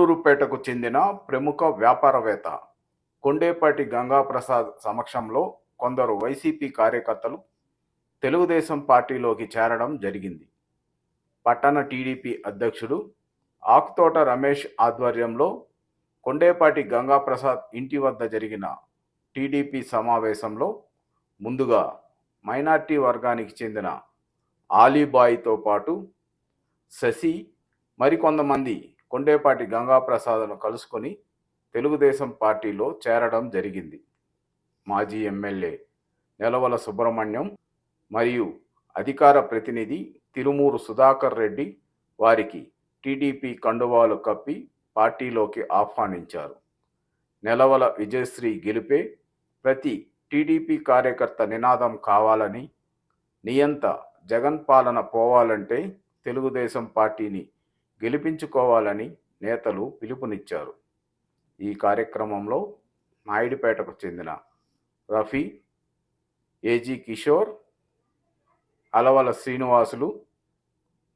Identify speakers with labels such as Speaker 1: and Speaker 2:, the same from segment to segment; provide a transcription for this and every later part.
Speaker 1: సూళ్ళూరుపేటకు చెందిన ప్రముఖ వ్యాపారవేత్త కొండేపాటి గంగాప్రసాద్ సమక్షంలో కొందరు వైసీపీ కార్యకర్తలు తెలుగుదేశం పార్టీలోకి చేరడం జరిగింది. పట్టణ టీడీపీ అధ్యక్షుడు ఆకుతోట రమేష్ ఆధ్వర్యంలో కొండేపాటి గంగాప్రసాద్ ఇంటి వద్ద జరిగిన టీడీపీ సమావేశంలో ముందుగా మైనార్టీ వర్గానికి చెందిన ఆలీబాయ్తో పాటు శశి మరికొంతమంది కొండేపాటి గంగాప్రసాద్ను కలుసుకొని తెలుగుదేశం పార్టీలో చేరడం జరిగింది. మాజీ ఎమ్మెల్యే నెలవల సుబ్రహ్మణ్యం మరియు అధికార ప్రతినిధి తిరుమూరు సుధాకర్ రెడ్డి వారికి టీడీపీ కండువాలు కప్పి పార్టీలోకి ఆహ్వానించారు. నెలవల విజయశ్రీ గెలిపే ప్రతి టీడీపీ కార్యకర్త నినాదం కావాలని నియంత జగన్ పాలన పోవాలంటే తెలుగుదేశం పార్టీని గెలిపించుకోవాలని నేతలు పిలుపునిచ్చారు. ఈ కార్యక్రమంలో నాయుడుపేటకు చెందిన రఫీ ఏజీ కిషోర్ అలవల శ్రీనివాసులు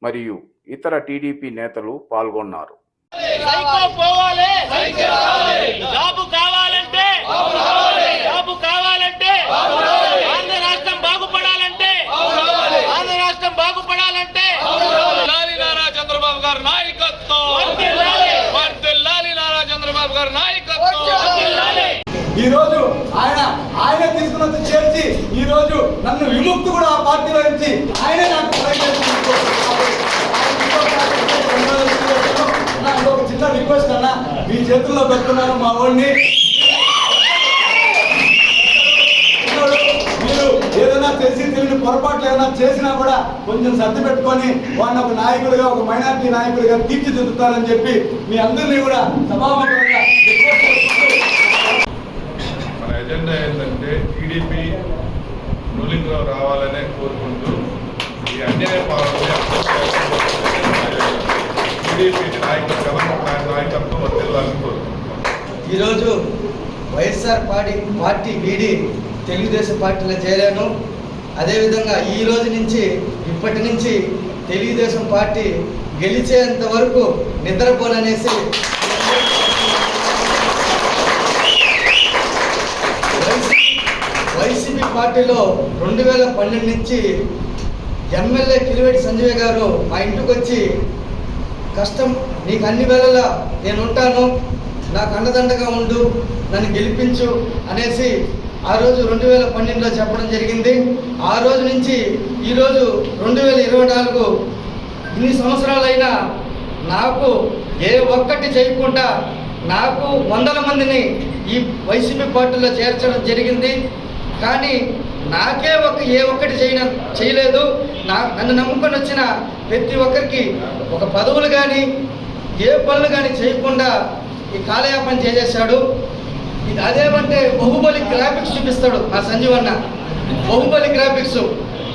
Speaker 1: మరియు ఇతర టీడీపీ నేతలు పాల్గొన్నారు.
Speaker 2: ఈరోజు
Speaker 3: ఈ రోజు ఆయన ఆయన తీసుకున్న చేర్చి ఈ రోజు నన్ను విముక్తి కూడా ఆ పార్టీలో నుంచి ఆయనే నాకు నాకు ఒక చిన్న రిక్వెస్ట్ అన్న మీ చేతుల్లో పెడుతున్నాను మా వాడిని మీరు ఏదైనా తెలిసి తెలియని పొరపాట్లు ఏదైనా చేసినా కూడా కొంచెం సర్ది పెట్టుకొని వాడిని ఒక నాయకుడిగా ఒక మైనార్టీ నాయకుడిగా తీర్చిదిద్దుతారని చెప్పి మీ అందరినీ కూడా సభాముఖంగా
Speaker 4: ఈరోజు వైఎస్ఆర్ పార్టీ పార్టీ వీడి తెలుగుదేశం పార్టీలో చేరాను. అదేవిధంగా ఈ రోజు నుంచి ఇప్పటి నుంచి తెలుగుదేశం పార్టీ గెలిచేంత వరకు నిద్రపోననేసి వైసీ- వైసీపీ పార్టీలో రెండు వేల పన్నెండు నుంచి ఎమ్మెల్యే కిలివేటి సంజయ్ గారు మా ఇంటికి వచ్చి కష్టం నీకు అన్ని వేళలా నేను ఉంటాను. నాకు అండదండగా ఉండు నన్ను గెలిపించు అనేసి ఆ రోజు రెండు వేల పన్నెండులో చెప్పడం జరిగింది. ఆ రోజు నుంచి ఈరోజు రెండు వేల ఇరవై నాలుగు ఇన్ని సంవత్సరాలైనా నాకు ఏ ఒక్కటి చేయకుండా నాకు వందల మందిని ఈ వైసీపీ పార్టీలో చేర్చడం జరిగింది. కానీ నాకే ఒక ఏ ఒక్కటి చేయన చేయలేదు. నా నన్ను నమ్ముకొని వచ్చిన ప్రతి ఒక్కరికి ఒక పదవులు కానీ ఏ పనులు కానీ చేయకుండా ఈ కాలయాపన చేసేసాడు. ఇది అదేమంటే బాహుబలి గ్రాఫిక్స్ చూపిస్తాడు మా సంజీవ్ అన్న బాహుబలి గ్రాఫిక్స్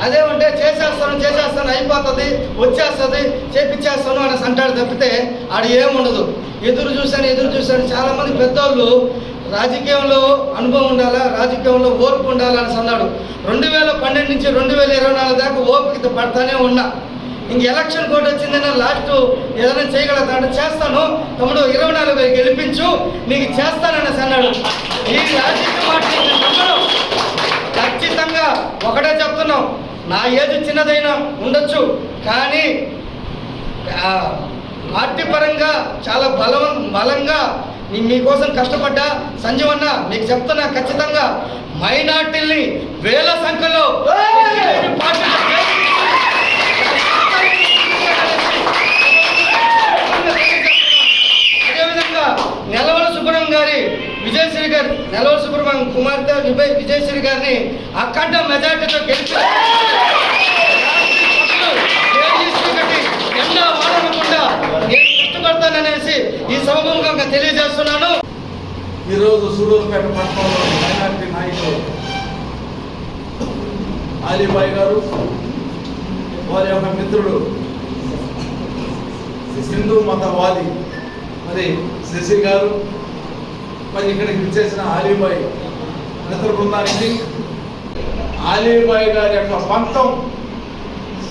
Speaker 4: అదేమంటే చేసేస్తాను చేసేస్తాను అయిపోతుంది వచ్చేస్తుంది చేపించేస్తాను అని అంటాడు తప్పితే ఆడ ఏముండదు. ఎదురు చూశాను ఎదురు చూశాను. చాలామంది పెద్దోళ్ళు రాజకీయంలో అనుభవం ఉండాలా రాజకీయంలో ఓర్పు ఉండాలని అన్నాడు. రెండు వేల పన్నెండు నుంచి రెండు వేల ఇరవై నాలుగు దాకా ఓపిక పడతానే ఉన్నా. ఇంక ఎలక్షన్ కోడ్ వచ్చిందన్న లాస్ట్ ఏదైనా చేయగలుగుతా అంటే చేస్తాను. తమ్ముడు ఇరవై నాలుగు గెలిపించు. నీకు చేస్తానని అన్నాడు ఈ రాజకీయ పార్టీ నమ్మను. ఖచ్చితంగా ఒకటే చెప్తున్నాం. నా ఏజ్ చిన్నదైనా ఉండొచ్చు. కానీ పార్టీ పరంగా చాలా బలం బలంగా మీకోసం కష్టపడ్డా సంజీవ్ అన్న మీకు చెప్తున్నా ఖచ్చితంగా మైనార్టీల్ని వేల సంఖ్యలో పార్టీలో అదేవిధంగా నెలవల సుబ్రహ్మణ్యం గారి విజయశ్రీ గారి నెలవల సుబ్రహ్మణ్యం కుమార్తె విజయ్ విజయశ్రీ గారిని అఖండ మెజార్టీతో గెలిచి ఎండా వాడకుండా నేను కష్టపడతాననేసి ఈ సభముఖంగా తెలియజేస్తున్నాను
Speaker 3: ఈరోజు సూడూరుపేట పట్టణంలో మైనార్టీ నాయకులు ఆలీబాయ్ గారు వారి యొక్క మిత్రుడు హిందూ మతవాది మరి శశి గారు మరి ఇక్కడికి విచ్చేసిన ఆలీబాయ్ మిత్ర బృందానికి ఆలీబాయి గారి యొక్క పంతం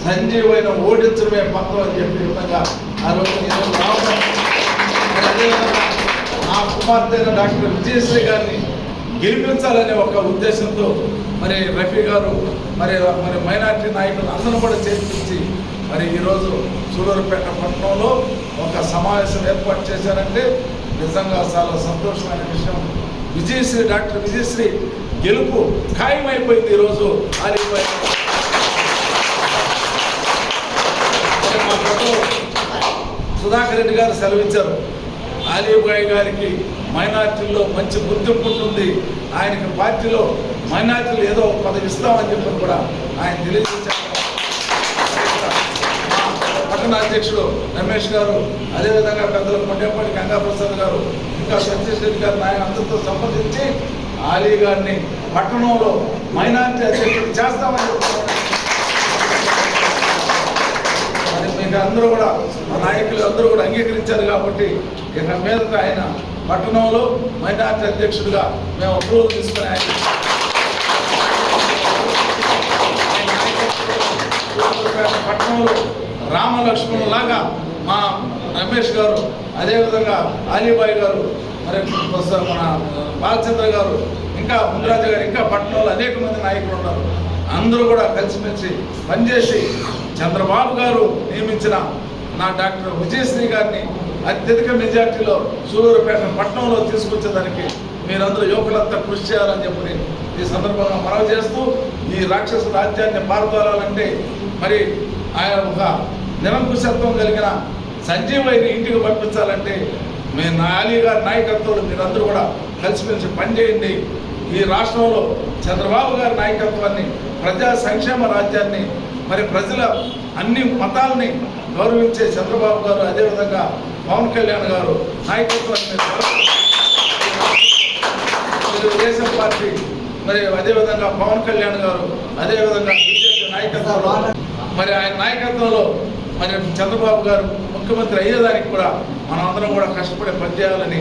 Speaker 3: సంజీవైన ఓడించడమే పంతం అని చెప్పి విధంగా ఆ రోజు
Speaker 5: నా ఆ కుమార్తె డాక్టర్ విజయశ్రీ గారిని గెలిపించాలనే ఒక ఉద్దేశంతో మరి రఫీ గారు మరి మరి మైనార్టీ నాయకులు అందరూ కూడా చేర్పించి మరి ఈరోజు సూలూరుపేట పట్టణంలో ఒక సమావేశం ఏర్పాటు చేశారంటే నిజంగా చాలా సంతోషమైన విషయం. విజయశ్రీ డాక్టర్ విజయశ్రీ గెలుపు ఖాయమైపోయింది ఈరోజు ఆలిపోయి మా సుధాకర్ రెడ్డి గారు సెలవిచ్చారు. ఆలిబాయ్ గారికి మైనార్టీల్లో మంచి గుర్తింపు ఉంటుంది ఆయనకి పార్టీలో మైనార్టీలు ఏదో పదవి ఇస్తామని చెప్పి కూడా ఆయన తెలియజేశారు. పట్టణ అధ్యక్షుడు రమేష్ గారు అదేవిధంగా పెద్దలు కొండేపల్లి గంగాప్రసాద్ గారు ఇంకా సతీష్ రెడ్డి గారు ఆయన అందరితో సంప్రదించి ఆలీ గారిని పట్టణంలో మైనార్టీ అధ్యక్షుడు చేస్తామని చెప్తున్నారు మరి మీకు అందరూ కూడా మా నాయకులు అందరూ కూడా అంగీకరించారు కాబట్టి ఇక మీదట ఆయన పట్టణంలో మైనార్టీ అధ్యక్షుడిగా మేము అప్రూవల్ తీసుకుని ఆయన పట్టణంలో రామలక్ష్మణ్ లాగా మా రమేష్ గారు అదేవిధంగా అలీబాయి గారు మరి మన బాలచంద్ర గారు ఇంకా ముందరాజు గారు ఇంకా పట్టణంలో అనేక మంది నాయకులు ఉన్నారు. అందరూ కూడా కలిసిమెలిసి పనిచేసి చంద్రబాబు గారు నియమించిన నా డాక్టర్ విజయశ్రీ గారిని అత్యధిక మెజార్టీలో సూలూరుపేట పట్టణంలో తీసుకొచ్చేదానికి మీరందరూ యువకులంతా కృషి చేయాలని చెప్పి ఈ సందర్భంగా మనవి చేస్తూ ఈ రాక్షస రాజ్యాన్ని పారదోలాలంటే మరి ఆయన ఒక నిరంకుశత్వం కలిగిన సంజీవైని ఇంటికి పంపించాలంటే మీ నాలి గారి నాయకత్వంలో మీరందరూ కూడా కలిసిమెలిసి పనిచేయండి. ఈ రాష్ట్రంలో చంద్రబాబు గారి నాయకత్వాన్ని ప్రజా సంక్షేమ రాజ్యాన్ని మరి ప్రజల అన్ని మతాలని గౌరవించే చంద్రబాబు గారు అదేవిధంగా పవన్ కళ్యాణ్ గారు నాయకత్వాన్ని తెలుగుదేశం పార్టీ మరి అదేవిధంగా పవన్ కళ్యాణ్ గారు అదేవిధంగా బీజేపీ నాయకత్వంలో మరి ఆయన నాయకత్వంలో మరి చంద్రబాబు గారు ముఖ్యమంత్రి అయ్యేదానికి కూడా మనం అందరం కూడా కష్టపడి పనిచేయాలని